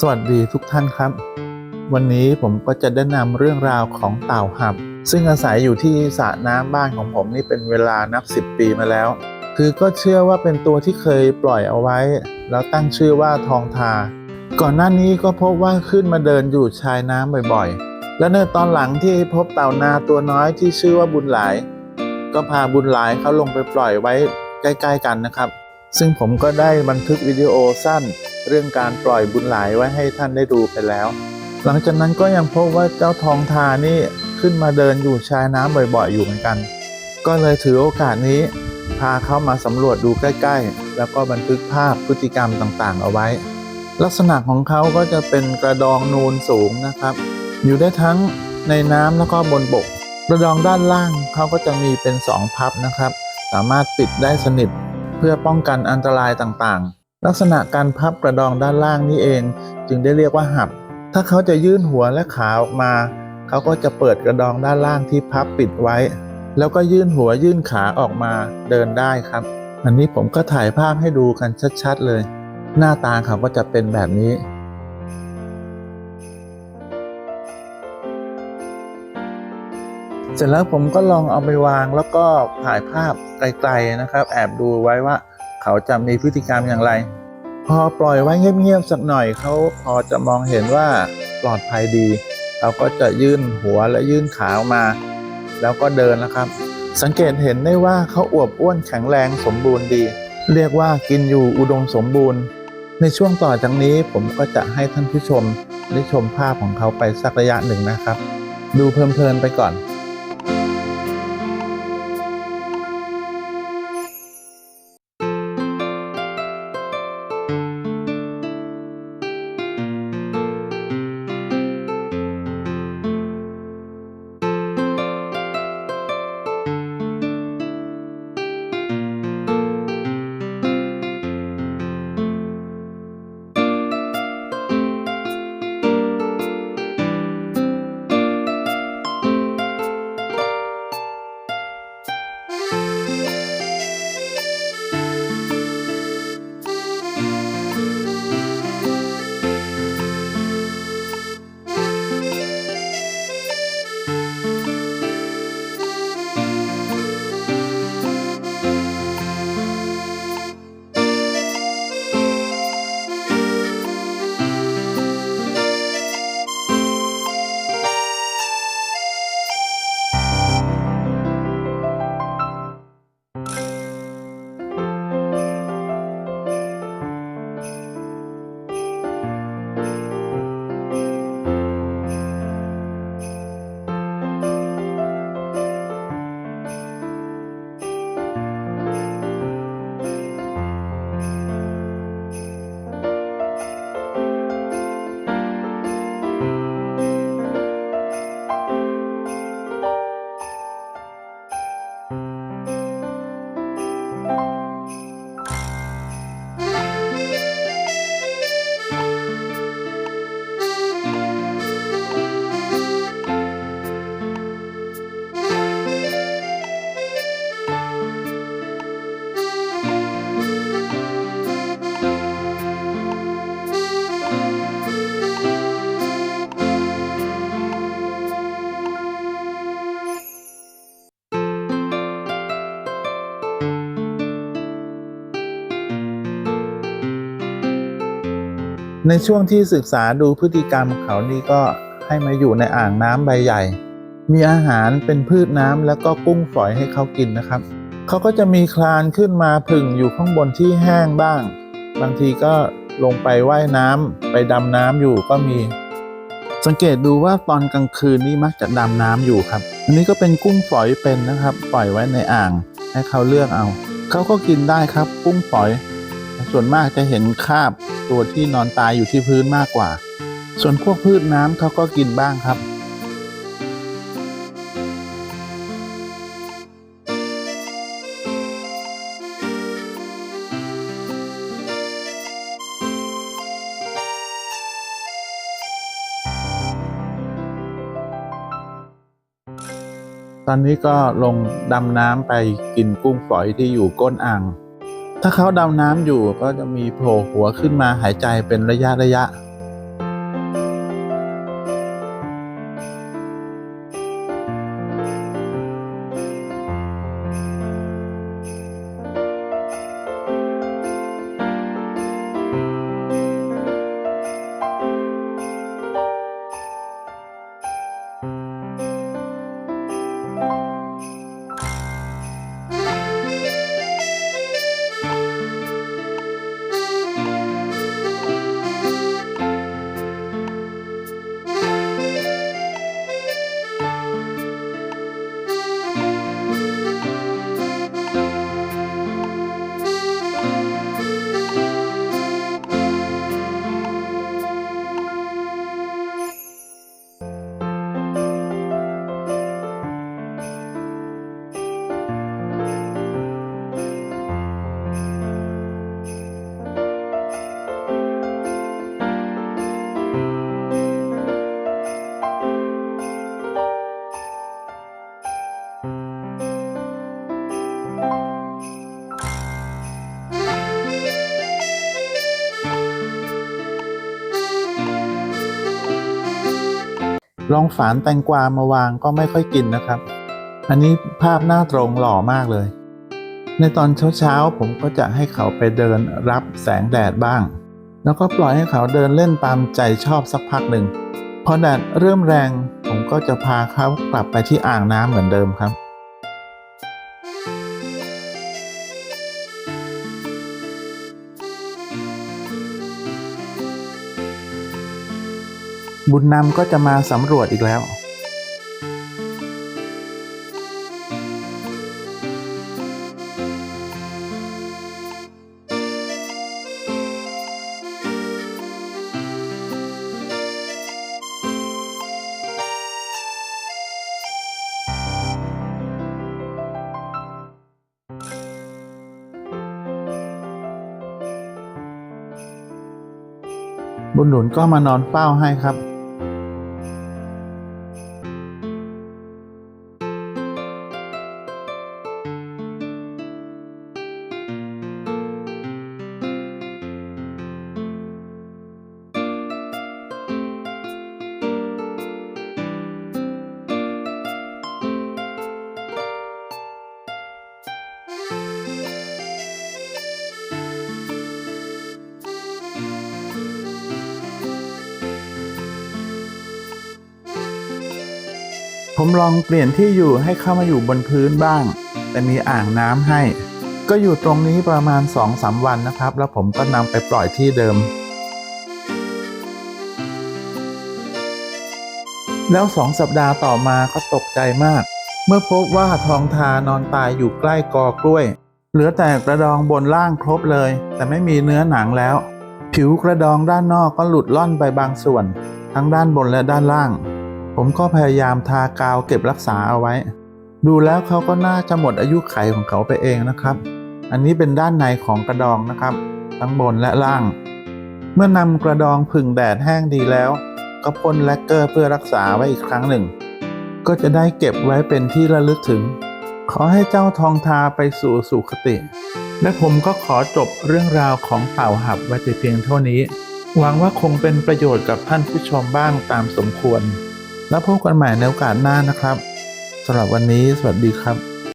สวัสดีทุกท่านครับ วันนี้ผมก็จะได้นำเรื่องราวของเต่าหับ ซึ่งอาศัยอยู่ที่สระน้ำบ้านของผมนี่เป็นเวลานับ 10 ปีมาแล้ว คือก็เชื่อว่าเป็นตัวที่เคยปล่อยเอาไว้ แล้วตั้งชื่อว่าทองทา ก่อนหน้านี้ก็พบว่าขึ้นมาเดินอยู่ชายน้ำบ่อยๆ และในตอนหลังที่พบเต่านาตัวน้อยที่ชื่อว่าบุญหลาย ก็พาบุญหลายเขาลงไปปล่อยไว้ใกล้ ๆ กันนะครับ ซึ่งผมก็ได้บันทึกวิดีโอสั้น เรื่องการปล่อยบุญหลายไว้ให้ท่านได้ดูไปแล้ว หลังจากนั้นก็ยังพบว่าเจ้าทองทานี่ขึ้นมาเดินอยู่ชายน้ำบ่อยๆอยู่เหมือนกัน ก็เลยถือโอกาสนี้ พาเข้ามาสำรวจดูใกล้ๆ แล้วก็บันทึกภาพพฤติกรรมต่างๆ เอาไว้ ลักษณะของเขาก็จะเป็นกระดองนูนสูงนะครับ อยู่ได้ทั้งในน้ำแล้วก็บนบก กระดองด้านล่างเขาก็จะมีเป็นสองพับนะครับ สามารถปิดได้สนิท เพื่อป้องกันอันตรายต่างๆ ลักษณะการพับกระดองด้านล่างนี้เอง จึงได้เรียกว่าหับ ถ้าเขาจะยื่นหัวและขาออกมา เขาก็จะเปิดกระดองด้านล่างที่พับปิดไว้ แล้วก็ยื่นหัวยื่นขาออกมาเดินได้ครับ อันนี้ผมก็ถ่ายภาพให้ดูกันชัดๆเลย หน้าตาเขาก็จะเป็นแบบนี้ เสร็จแล้วผมก็ลองเอาไปวางแล้วก็ถ่ายภาพไกลๆนะครับ แอบดูไว้ว่าเขาจะมีพฤติกรรมอย่างไร พอปล่อยไว้เงียบๆสักหน่อยเขาพอจะมองเห็นว่าปลอดภัยดีเขาก็จะยื่นหัวและยื่นขาออกมา แล้วก็เดินนะครับ สังเกตเห็นได้ว่าเขาอวบอ้วนแข็งแรงสมบูรณ์ดี เรียกว่ากินอยู่อุดมสมบูรณ์ ในช่วงต่อจากนี้ผมก็จะให้ท่านผู้ชมได้ชมภาพของเขาไปสักระยะหนึ่งนะครับ ดูเพลินๆไปก่อน ในช่วงที่ศึกษาดูพฤติกรรมเขานี่ก็ให้มาอยู่ในอ่างน้ำใบใหญ่ มีอาหารเป็นพืชน้ำแล้วก็กุ้งฝอยให้เขากินนะครับ เขาก็จะมีคลานขึ้นมาผึ่งอยู่ข้างบนที่แห้งบ้าง บางทีก็ลงไปไว่ายน้ำไปดำน้ำอยู่ก็มี สังเกตดูว่าตอนกลางคืนนี่มักจะดำน้ำอยู่ครับ อันนี้ก็เป็นกุ้งฝอยเป็นนะครับ ปล่อยไว้ในอ่าง ให้เขาเลือกเอา เขาก็กินได้ครับกุ้งฝอย ส่วนมากจะเห็นคราบ ตัวที่นอนตายอยู่ที่พื้นมากกว่า ส่วนพวกพืชน้ำเขาก็กินบ้างครับตอนนี้ก็ลงดำน้ำไปกินกุ้งฝอยที่อยู่ก้นอ่าง ถ้าเขาดำน้ำอยู่ก็จะมีโผล่หัวขึ้นมาหายใจเป็นระยะระยะ ลองฝานแตงกวามาวางก็ไม่ค่อยกินนะครับ อันนี้ภาพหน้าตรงหล่อมากเลย ในตอนเช้าๆผมก็จะให้เขาไปเดินรับแสงแดดบ้าง แล้วก็ปล่อยให้เขาเดินเล่นตามใจชอบสักพักหนึ่งพอแดดเริ่มแรง ผมก็จะพาเขากลับไปที่อ่างน้ำเหมือนเดิมครับ บุญนำก็จะมาสำรวจอีกแล้ว บุญหนุนก็มานอนเฝ้าให้ครับ ผมลองเปลี่ยนที่อยู่ให้เข้ามาอยู่บนพื้นบ้าง แต่มีอ่างน้ำให้ ก็อยู่ตรงนี้ประมาณ 2-3 วันนะครับ แล้วผมก็นำไปปล่อยที่เดิม แล้วสองสัปดาห์ต่อมาก็ตกใจมาก เมื่อพบว่าทองทานอนตายอยู่ใกล้กอกล้วย เหลือแต่กระดองบนล่างครบเลย แต่ไม่มีเนื้อหนังแล้ว ผิวกระดองด้านนอกก็หลุดล่อนไปบางส่วน ทั้งด้านบนและด้านล่าง ผมก็พยายามทากาวเก็บรักษาเอาไว้ ดูแล้วเขาก็น่าจะหมดอายุไขของเขาไปเองนะครับ อันนี้เป็นด้านในของกระดองนะครับ ทั้งบนและล่าง เมื่อนำกระดองผึ่งแดดแห้งดีแล้ว ก็พ่นแลกเกอร์เพื่อรักษาไว้อีกครั้งหนึ่ง ก็จะได้เก็บไว้เป็นที่ระลึกถึง ขอให้เจ้าทองทาไปสู่สุคติ และผมก็ขอจบเรื่องราวของเต่าหับไว้แต่เพียงเท่านี้หวังว่าคงเป็นประโยชน์กับท่านผู้ชมบ้างตามสมควร แล้วพบกันใหม่ในโอกาสหน้านะครับสำหรับวันนี้สวัสดีครับ